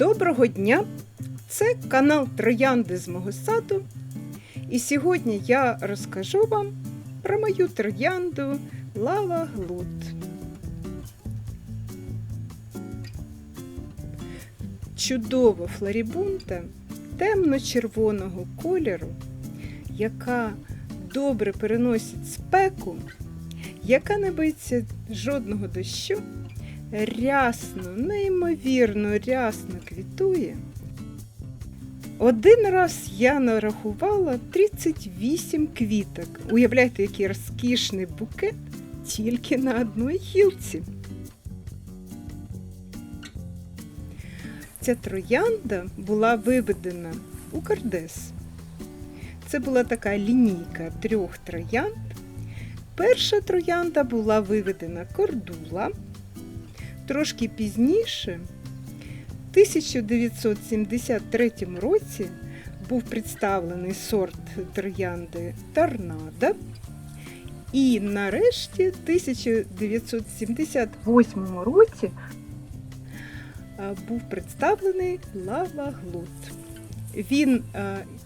Доброго дня! Це канал Троянди з мого саду. І сьогодні я розкажу вам про мою троянду Лава Глут. Чудова флорібунта темно-червоного кольору, яка добре переносить спеку, яка не боїться жодного дощу, рясно, неймовірно рясно квітує. Один раз я нарахувала 38 квіток. Уявляєте, який розкішний букет тільки на одній гілці. Ця троянда була виведена у Кардес. Це була така лінійка трьох троянд. Перша троянда була виведена кордула. Трошки пізніше, в 1973 році, був представлений сорт троянди Торнадо. І нарешті, в 1978 році, був представлений Лава Глут. Він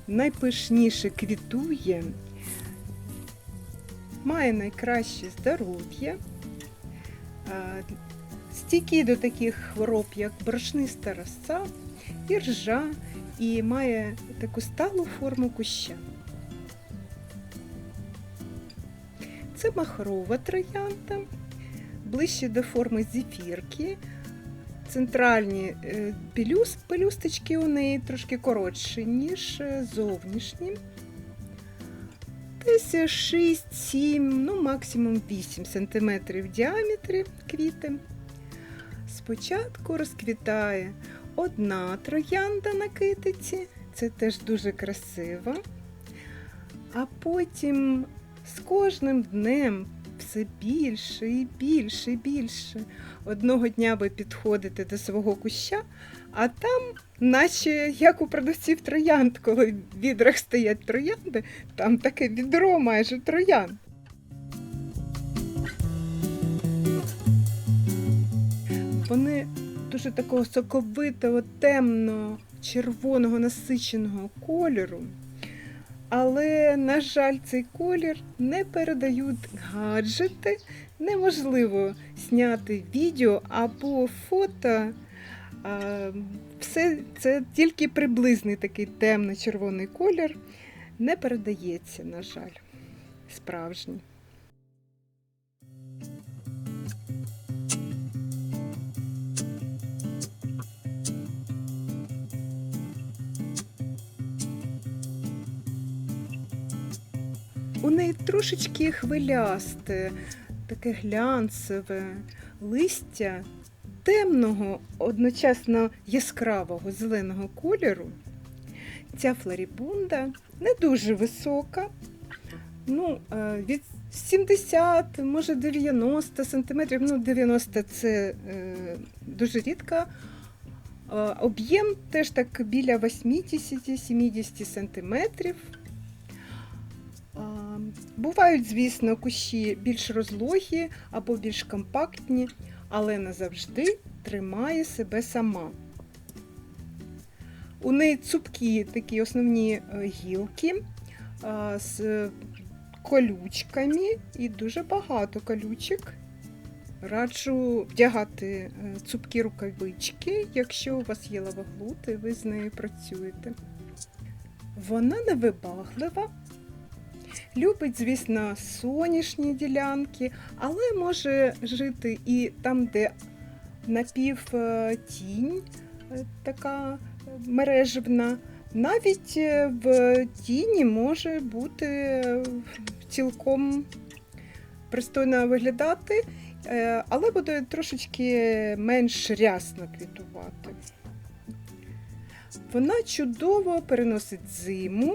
найпишніше квітує, має найкраще здоров'я, стійкий до таких хвороб, як борошниста роса, іржа, і має таку сталу форму куща. Це махрова троянда, ближче до форми зефірки. Центральні е, пелюсточки у неї трошки коротші, ніж е, зовнішні. Десь 6-7, ну максимум 8 см в діаметрі квіти. Спочатку розквітає одна троянда на китиці, це теж дуже красиво. А потім з кожним днем все більше і більше і більше. Одного дня ви підходите до свого куща, а там, наче як у продавців троянд, коли в відрах стоять троянди, там таке відро майже троянд. Вони дуже такого соковитого, темного, червоного насиченого кольору. Але, на жаль, цей колір не передають гаджети. Неможливо зняти відео або фото. Все це тільки приблизний такий темно-червоний колір. Не передається, на жаль, справжній. У неї трошечки хвилясте, таке глянцеве листя темного, одночасно яскравого зеленого кольору. Ця флорібунда не дуже висока, ну, е, від 70, може 90 сантиметрів, ну 90 це е, дуже рідко. Е, Об'єм теж так біля 80-70 сантиметрів. Бувають, звісно, кущі більш розлогі або більш компактні, але не завжди тримає себе сама. У неї цупкі такі основні е, гілки з колючками і дуже багато колючок. Раджу вдягати е, цупкі рукавички, якщо у вас є лавоглут і ви з нею працюєте. Вона невибаглива. Любить, звісно, сонячні ділянки, але може жити і там, де напівтінь така мережевна. Навіть е, в тіні може бути е, цілком пристойно виглядати, е, але буде трошечки менш рясно квітувати. Вона чудово переносить зиму.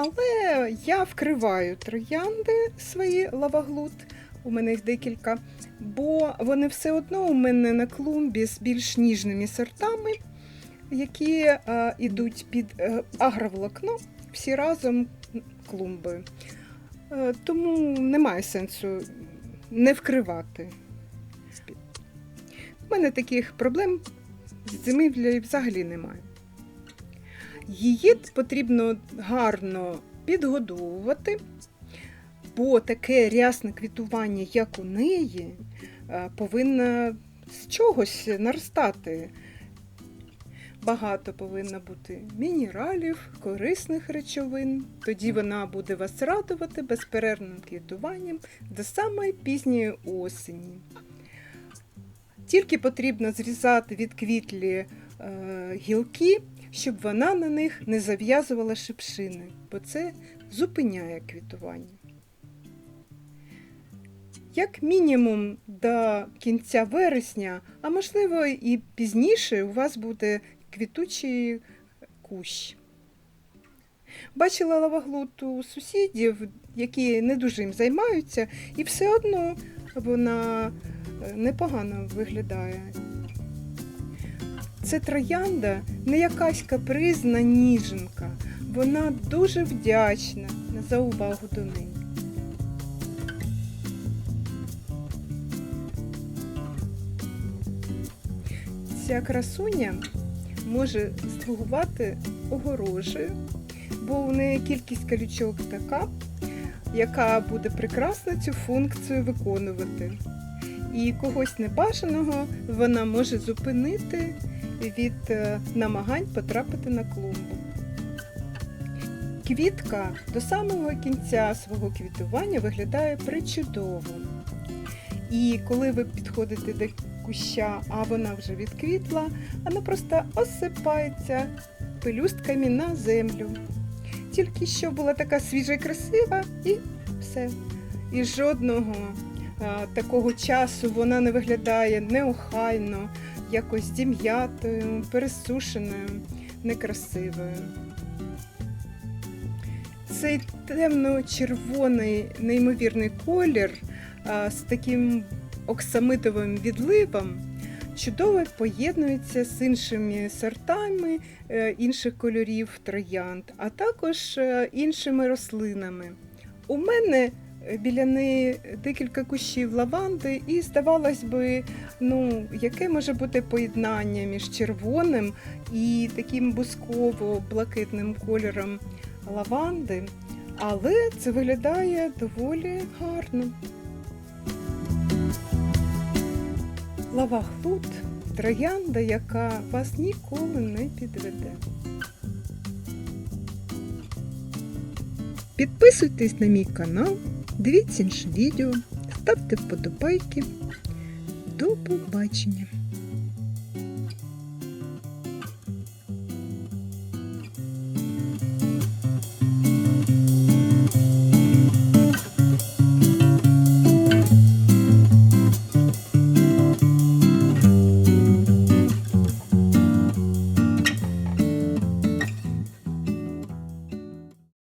Але я вкриваю троянди свої лаваглут, у мене їх декілька, бо вони все одно у мене на клумбі з більш ніжними сортами, які е, йдуть під е, агроволокно всі разом клумби. Е, тому немає сенсу не вкривати. У мене таких проблем зимівлі взагалі немає. Її потрібно гарно підгодовувати, бо таке рясне квітування, як у неї, е, повинно з чогось наростати. Багато повинно бути мінералів, корисних речовин. Тоді вона буде вас радувати безперервним квітуванням до самої пізньої осені. Тільки потрібно зрізати від квітлі е, гілки, щоб вона на них не зав'язувала шипшини, бо це зупиняє квітування. Як мінімум до кінця вересня, а можливо і пізніше, у вас буде квітучий кущ. Бачила лаваглут сусідів, які не дуже їм займаються, і все одно вона е, непогано виглядає. Це троянда не якась капризна ніженка. Вона дуже вдячна за увагу до неї. Ця красуня може слугувати огорожею, бо у неї кількість колючок така, яка буде прекрасно цю функцію виконувати. І когось небажаного вона може зупинити від е, намагань потрапити на клумбу. Квітка до самого кінця свого квітування виглядає причудово. І коли ви підходите до куща, а вона вже відквітла, вона просто осипається пелюстками на землю. Тільки що була така свіжа і красива, і все. І жодного а, такого часу вона не виглядає неохайно, якось дім'ятою, пересушеною, некрасивою. Цей темно-червоний неймовірний колір з таким оксамитовим відливом чудово поєднується з іншими сортами е, інших кольорів троянд, а також е, іншими рослинами. У мене біля неї декілька кущів лаванди, і здавалось би, ну, яке може бути поєднання між червоним і таким бусково-блакитним кольором лаванди, але це виглядає доволі гарно. Лавахлут троянда, яка вас ніколи не підведе. Підписуйтесь на мій канал, дивіться інше відео, ставте вподобайки. До побачення!